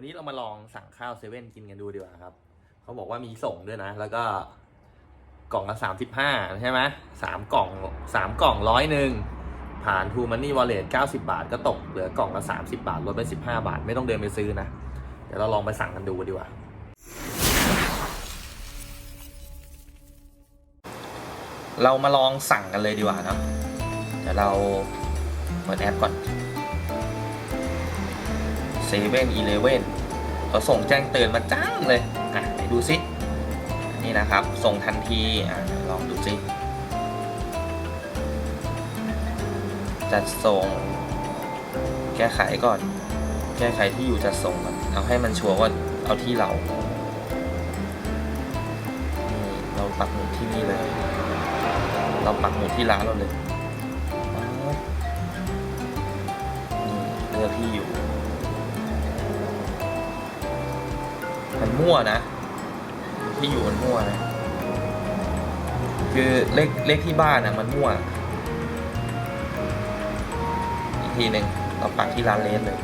วันนี้เรามาลองสั่งข้าวเซเว่นกินกันดูดีกว่าครับ เขาบอกว่ามีส่งด้วยนะ แล้วก็กล่องละสามสิบห้าใช่ไหมสามกล่องสามกล่องร้อยหนึ่งผ่านทูมันนี่วอลเล็ตเก้าสิบาท ก็ตกเหลือกล่องละสามสิบาทลดไปสิบห้าบาท ไม่ต้องเดินไปซื้อนะ เดี๋ยวเราลองไปสั่งกันดูดีกว่า เรามาลองสั่งกันเลยดีกว่านะเดี๋ยวเราเปิดแอปก่อน เซเว่นอีเลเว่นเขาส่งแจ้งเตือนมาจ้างเลย อะไหนดูซิ นี่นะครับ ส่งทันที อะลองดูซิ จัดส่ง แก้ไขก่อน แก้ไขที่อยู่จัดส่งก่อนเอาให้มันชัวร์ว่าเอาที่เรา เราปักหมุดที่นี่เลย เราปักหมุดที่ร้านเราเลยเลือกที่อยู่ มั่วนะ ที่อยู่มันมั่วนะ คือเลขเลขที่บ้านนะมันมั่ว อีกทีหนึ่งเราปักที่ร้านเลสเลย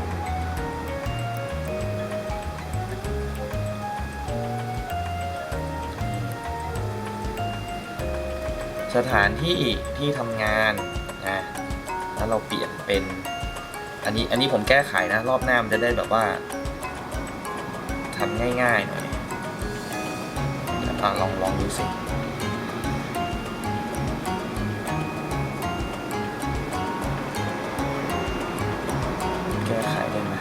สถานที่ที่ทำงานนะแล้วเราเปลี่ยนเป็น อันนี้อันนี้ผมแก้ไขนะ รอบหน้ามันจะได้แบบว่า ทำง่ายๆหน่อยอลองลองดูสิแก้ไขได้ไหม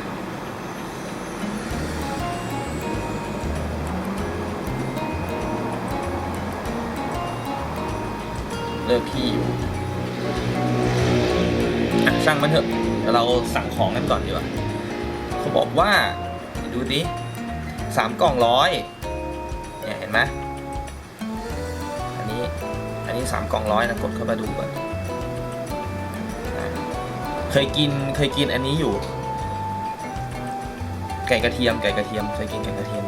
เลือกที่อยู่อะช่างมันเถอะเดี๋ยวเราสั่งของกันก่อนดีกว่า เขาบอกว่า ดูดิ สามกล่องร้อยเนี่ยเห็นไหมอันนี้อันนี้สามกล่องร้อยนะกดเข้ามาดูก่อนเคยกินเคยกินอันนี้อยู่ ไก่กระเทียมไก่กระเทียมเคยกินไก่กระเทียม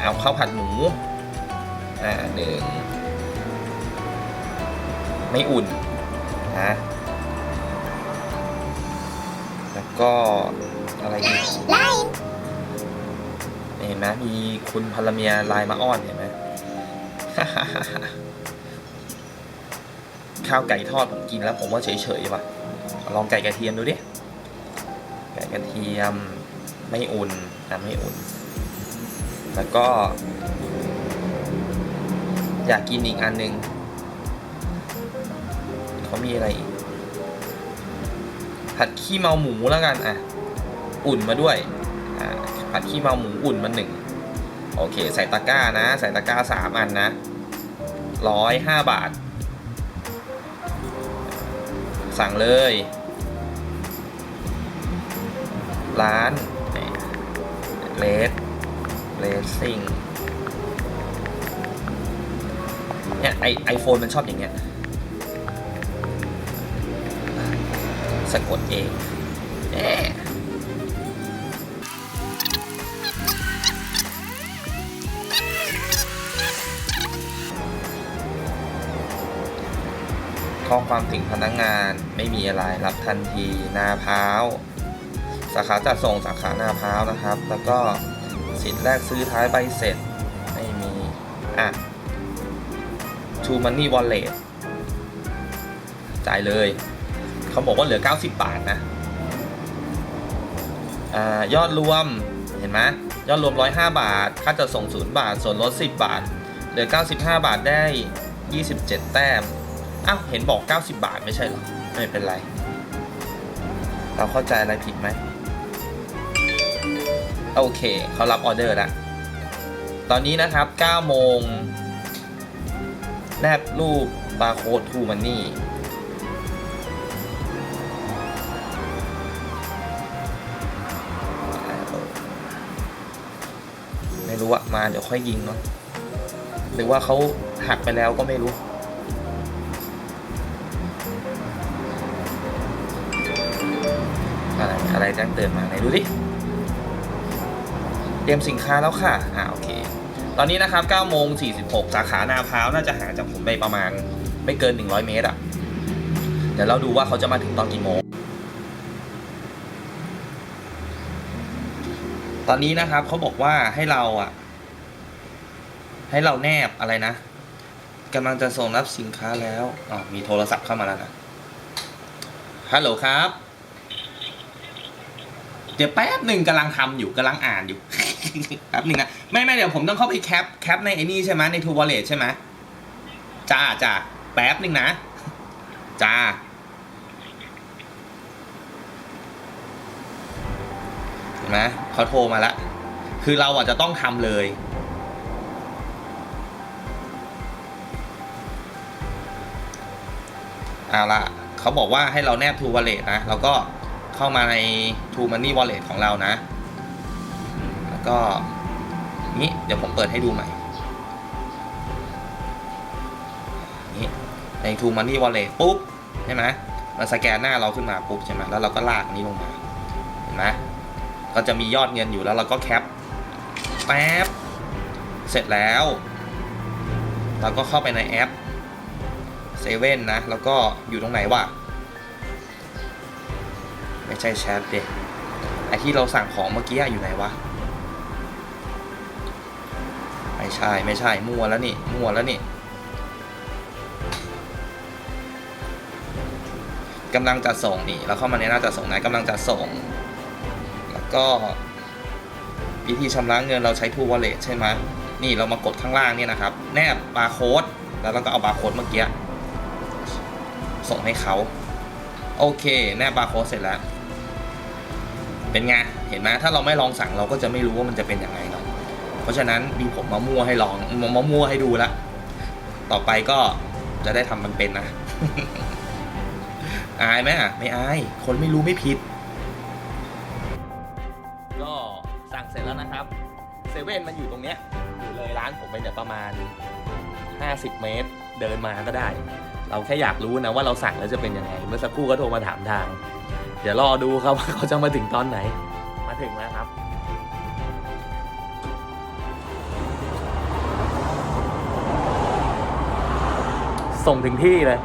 เอาข้าวผัดหมูอ่าหนึ่งไม่อุ่นนะแล้วก็อะไรอีก เห็นไหมมีคุณพลเมียไลน์มาอ้อนเห็นไหมข้าวไก่ทอดผมกินแล้ว ผมว่าเฉยๆว่ะลองไก่กระเทียมดูดิ ไก่กระเทียมไม่อุ่นนะไม่อุ่น แล้วก็ อยากกินอีกอันหนึ่งเขามีอะไรอีก ผัดขี้เมาหมูแล้วกันอะ อุ่นมาด้วย ผัดขี้เมาหมูอุ่นมาหนึ่งโอเค ใส่ตะกร้านะ ใส่ตะกร้าสามอันนะร้อยห้าบาท สั่งเลย ร้านเลสเลสซิ่งเนี่ยไอไอโฟนมันชอบอย่างเงี้ยสะกดเอง ข้อความถึงพนักงานไม่มีอะไรรับทันทีนาพร้าวสาขาจัดส่งสาขานาพร้าวนะครับ แล้วก็สินแรกซื้อท้ายใบเสร็จไม่มีอะ True Money Wallet จ่ายเลย เขาบอกว่าเหลือ 90 บาทนะอ่ายอดรวมเห็นไหมยอดรวม 105 บาท ค่าจัดส่ง 0 บาท ส่วนลด 10 บาท เหลือ 95 บาทได้ 27 แต้ม อ้าวเห็นบอก 90 บาทไม่ใช่เหรอ ไม่เป็นไร เราเข้าใจอะไรผิดไหม โอเค เขารับออเดอร์แล้วตอนนี้นะครับ 9 โมง แนบรูปบาร์โค้ดทูมันนี่ไม่รู้อะมาเดี๋ยวค่อยยิงเนาะหรือว่าเขาหักไปแล้วก็ไม่รู้ อะไรอะไรแจ้งเตือนมาไหนดูดิเตรียมสินค้าแล้วค่ะอ่าโอเค ตอนนี้นะครับ9โมง46 สาขานาพร้าวน่าจะห่างจากผมไปประมาณ ไม่เกิน 100 เมตรอะ เดี๋ยวเราดูว่าเขาจะมาถึงตอนกี่โมง ตอนนี้นะครับเขาบอกว่าให้เราอะ ให้เราแนบอะไรนะกำลังจะส่งรับสินค้าแล้วอ๋อมีโทรศัพท์เข้ามาแล้วนะฮัลโหลครับ ดี๋ยวแป๊บหนึ่งกำลังทำอยู่กำลังอ่านอยู่ แป๊บหนึ่งนะไม่ไม่เดี๋ยวผมต้องเข้าไปแคปแคปในไอ้นี่ใช่ไหมในทูวอลเล็ตใช่ไหมจ้าจ้าแป๊บหนึ่งนะ จ้า เห็นไหมเขาโทรมาแล้ว คือเราอะจะต้องทำเลยเอาละเขาบอกว่าให้เราแนบ True Wallet นะ แล้วก็ เข้ามาใน True Money Wallet ของเรานะ แล้วก็นี้เดี๋ยวผมเปิดให้ดูใหม่นี้ใน True Money Wallet ปุ๊บใช่ไหมมันสแกนหน้าเราขึ้นมาปุ๊บใช่ไหมแล้วเราก็ลากนี้ลงมา เห็นไหมก็จะมียอดเงินอยู่แล้วเราก็แคปแป๊บเสร็จแล้ว เราก็เข้าไปในแอปเซเว่นนะ แล้วก็อยู่ตรงไหนวะ ใช่แชทเด็ไอที่เราสั่งของเมื่อกี้อยู่ไหนวะ ไม่ใช่ไม่ใช่มั่วแล้วนี่มั่วแล้วนี่กำลังจะส่งนี่เราเข้ามาในหน้าจะส่งนะกำลังจะส่ง แล้วก็วิธีชำระเงินเราใช้ True Wallet ใช่ไหมนี่เรามากดข้างล่างนี่นะครับ แนบบาร์โค้ดแล้วเราก็เอาบาร์โค้ดเมื่อกี้ส่งให้เขาโอเค แนบบาร์โค้ดเสร็จแล้ว เป็นไงเห็นไหมถ้าเราไม่ลองสั่งเราก็จะไม่รู้ว่ามันจะเป็นยังไงเนาะเพราะฉะนั้นมีผมมามั่วให้ลองมามามั่วให้ดูละต่อไปก็จะได้ทำมันเป็นนะอายไหมอะไม่อาย คนไม่รู้ไม่ผิด ก็สั่งเสร็จแล้วนะครับเซเว่นมันอยู่ตรงเนี้ยอยู่เลยร้านผมไปเนี่ยประมาณ 50 เมตร เดินมาก็ได้ เราแค่อยากรู้นะว่าเราสั่งแล้วจะเป็นยังไง เมื่อสักครู่ก็โทรมาถามทาง เดี๋ยวรอดูครับว่าเขาจะมาถึงตอนไหน มาถึงแล้วครับ ส่งถึงที่เลย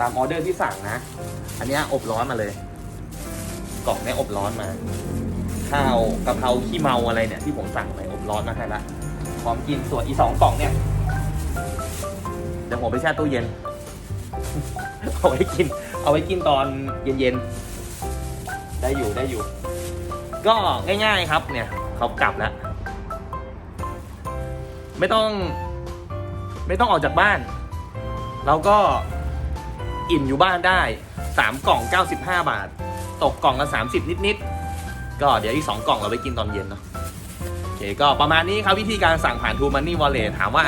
ตามออเดอร์ที่สั่งนะ อันนี้อบร้อนมาเลย กล่องเนี้อบร้อนมา ข้าวกะเพราขี้เมาอะไรเนี่ยที่ผมสั่งไปอบร้อนมาให้ละพร้อมกินส่วนอีสองกล่องเนี่ย เดี๋ยวผมไปแช่ตู้เย็น เอาไว้กิน เอาไว้กินตอนเย็นๆ ได้อยู่ได้อยู่ ก็ง่ายๆครับเนี่ยเขากลับแล้ว ไม่ต้อง ไม่ต้องออกจากบ้าน เราก็ อิ่มอยู่บ้านได้ 3 กล่อง 95 บาท ตกกล่องละ 30 นิดๆ ก็เดี๋ยวอีก 2 กล่องเราไปกินตอนเย็นเนาะโอเคก็ประมาณนี้ครับวิธีการสั่งผ่าน True Money Wallet ถามว่า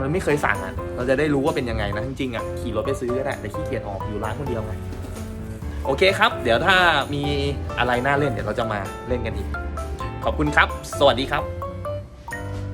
มันไม่เคยสั่งอะเราจะได้รู้ว่าเป็นยังไงนะ จริงๆอะขี่รถไปซื้อก็ได้แต่ขี้เกียจออกอยู่ร้านคนเดียวไงโอเคครับ เดี๋ยวถ้ามีอะไรน่าเล่นเดี๋ยวเราจะมาเล่นกันอีก ขอบคุณครับ สวัสดีครับ